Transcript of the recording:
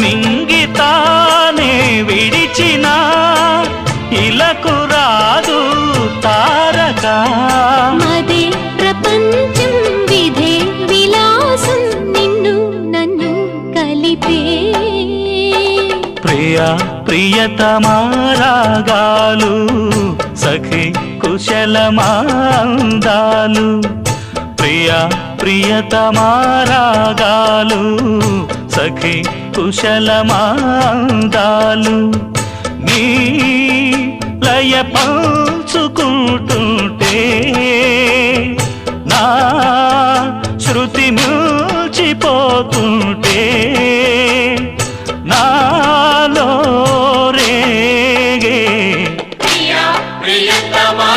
మింగితానే విడిచిన ఇలకు రాదు తారక. ప్రియతమారాగాలు సఖి కుశలమాందాలు. ప్రియ ప్రియతమారాగాలు సఖి కుశలమాదాలు నీ లయ పంచుకుంటుంటే నా శృతి మూచిపోతుంటే నాలో రేగే. ప్రియతమా.